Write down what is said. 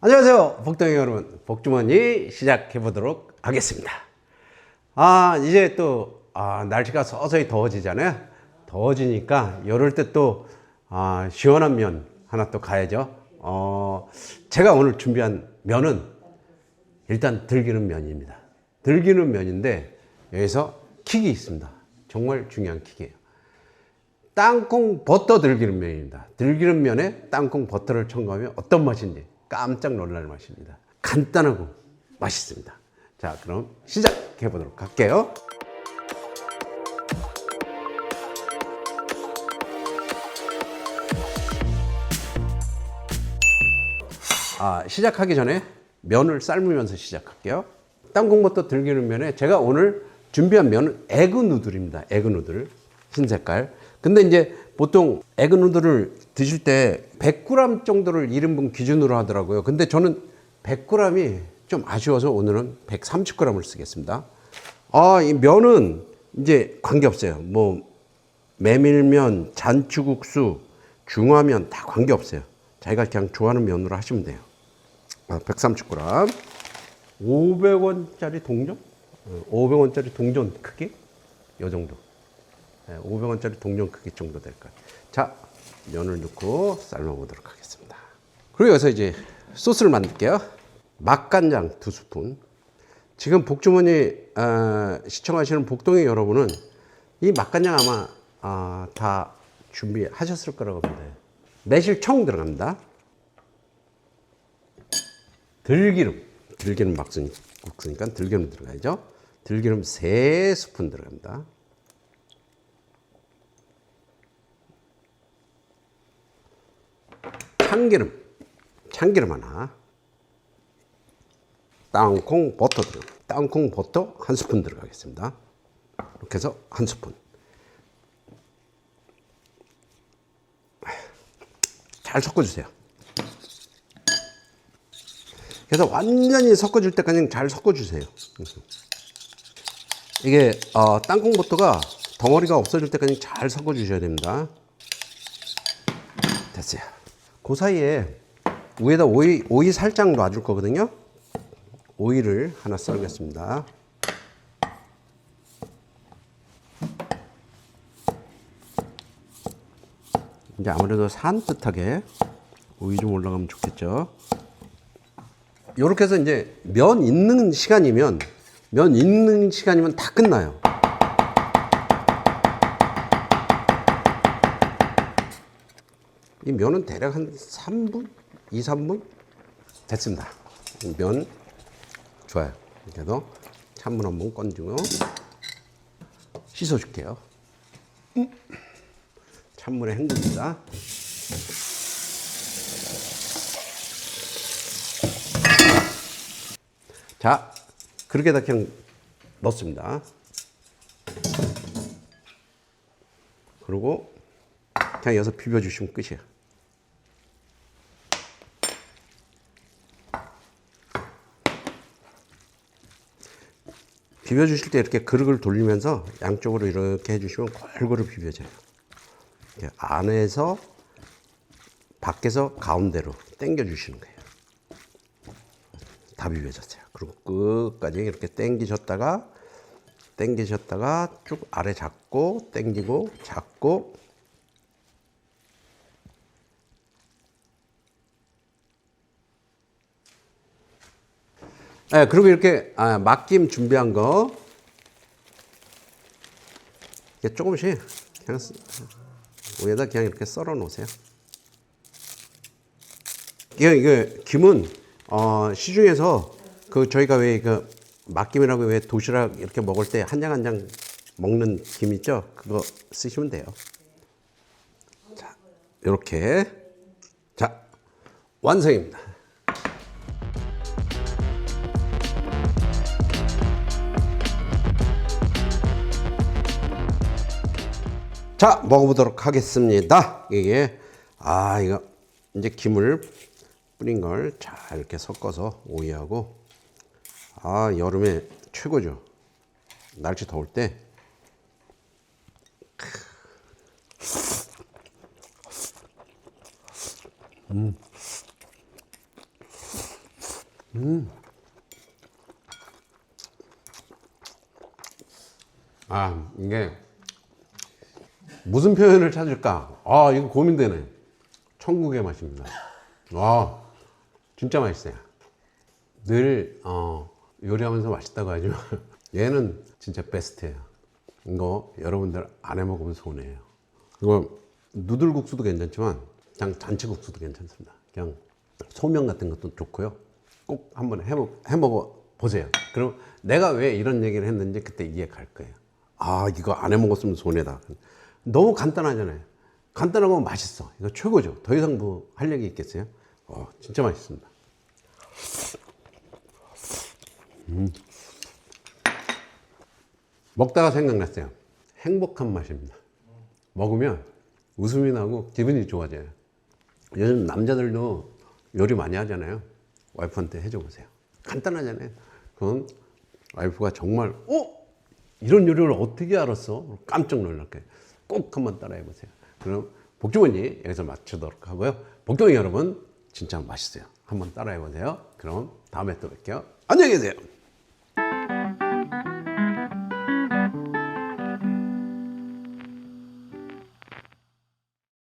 안녕하세요. 복덩이 여러분. 복주머니 시작해 보도록 하겠습니다. 아, 이제 또, 아, 날씨가 서서히 더워지잖아요. 더워지니까 이럴 때 또, 아, 시원한 면 하나 또 가야죠. 어, 제가 오늘 준비한 면은 일단 들기름 면입니다. 들기름 면인데 여기서 킥이 있습니다. 정말 중요한 킥이에요. 땅콩 버터 들기름 면입니다. 들기름 면에 땅콩 버터를 첨가하면 어떤 맛인지 깜짝 놀랄 맛입니다. 간단하고 맛있습니다. 자, 그럼 시작해 보도록 할게요. 아, 시작하기 전에 면을 삶으면서 시작할게요. 땅콩버터 들기름 면에 제가 오늘 준비한 면은 에그 누들입니다. 에그 누들. 흰 색깔. 근데 이제 보통 에그 누들을 드실 때 100g 정도를 1인분 기준으로 하더라고요. 근데 저는 100g이 좀 아쉬워서 오늘은 130g을 쓰겠습니다. 아, 이 면은 이제 관계없어요. 뭐 메밀면, 잔치국수, 중화면 다 관계없어요. 자기가 그냥 좋아하는 면으로 하시면 돼요. 아, 130g. 500원짜리 동전? 500원짜리 동전 크기? 요 정도. 500원짜리 동전 크기 정도 될까요? 자, 면을 넣고 삶아보도록 하겠습니다. 그리고 여기서 이제 소스를 만들게요. 맛간장 두 스푼. 지금 복주머니 어, 시청하시는 복동의 여러분은 이 맛간장 아마 어, 다 준비하셨을 거라고 봅니다. 매실청 들어갑니다. 들기름, 들기름 막순 국수니까 들기름 들어가야죠. 들기름 세 스푼 들어갑니다. 참기름, 참기름 하나. 땅콩 버터 들어. 땅콩 버터 한 스푼 들어가겠습니다. 이렇게 해서 한 스푼. 잘 섞어주세요. 그래서 완전히 섞어줄 때까지 잘 섞어주세요. 이게 어, 땅콩 버터가 덩어리가 없어질 때까지 잘 섞어주셔야 됩니다. 됐어요. 그 사이에 위에다 오이, 오이 살짝 놔줄 거거든요. 오이를 하나 썰겠습니다. 이제 아무래도 산뜻하게 오이 좀 올라가면 좋겠죠. 이렇게 해서 이제 면 있는 시간이면 면 있는 시간이면 다 끝나요. 이 면은 대략 한 3분? 2, 3분? 됐습니다. 면 좋아요. 이렇게 해서 찬물 한 번 건지고 씻어줄게요. 찬물에 헹굽니다. 자, 그렇게 다 그냥 넣습니다. 그리고 그냥 여기서 비벼주시면 끝이에요. 비벼주실 때 이렇게 그릇을 돌리면서 양쪽으로 이렇게 해주시면 골고루 비벼져요. 안에서 밖에서 가운데로 당겨주시는 거예요. 다 비벼졌어요. 그리고 끝까지 이렇게 당기셨다가 당기셨다가 쭉 아래 잡고 당기고 잡고 네, 그리고 이렇게 아, 막김 준비한 거 이렇게 조금씩 그냥 쓰- 위에다 그냥 이렇게 썰어 놓으세요. 이거 이거 김은 어, 시중에서 그 저희가 왜 그 막김이라고 왜 도시락 이렇게 먹을 때 한 장 한 장 먹는 김 있죠? 그거 쓰시면 돼요. 자, 이렇게 자 완성입니다. 자 먹어보도록 하겠습니다. 이게 아 이거 이제 김을 뿌린 걸 잘 이렇게 섞어서 오이하고 아 여름에 최고죠. 날씨 더울 때. 음. 아 이게 무슨 표현을 찾을까? 아 이거 고민되네. 천국의 맛입니다. 와 진짜 맛있어요. 늘 어, 요리하면서 맛있다고 하지만 얘는 진짜 베스트예요. 이거 여러분들 안 해 먹으면 손해예요. 이거 누들국수도 괜찮지만 그냥 잔치국수도 괜찮습니다. 그냥 소면 같은 것도 좋고요. 꼭 한번 해먹, 해먹어 보세요. 그럼 내가 왜 이런 얘기를 했는지 그때 이해 갈 거예요. 아 이거 안 해 먹었으면 손해다. 너무 간단하잖아요. 간단하고 맛있어. 이거 최고죠. 더 이상 뭐 할 얘기 있겠어요? 어, 진짜 맛있습니다. 먹다가 생각났어요. 행복한 맛입니다. 먹으면 웃음이 나고 기분이 좋아져요. 요즘 남자들도 요리 많이 하잖아요. 와이프한테 해줘 보세요. 간단하잖아요. 그럼 와이프가 정말 어? 이런 요리를 어떻게 알았어? 깜짝 놀랄 거예요. 꼭 한번 따라해 보세요. 그럼 복주머니 여기서 맞추도록 하고요. 복주머니 여러분 진짜 맛있어요. 한번 따라해 보세요. 그럼 다음에 또 뵐게요. 안녕히 계세요.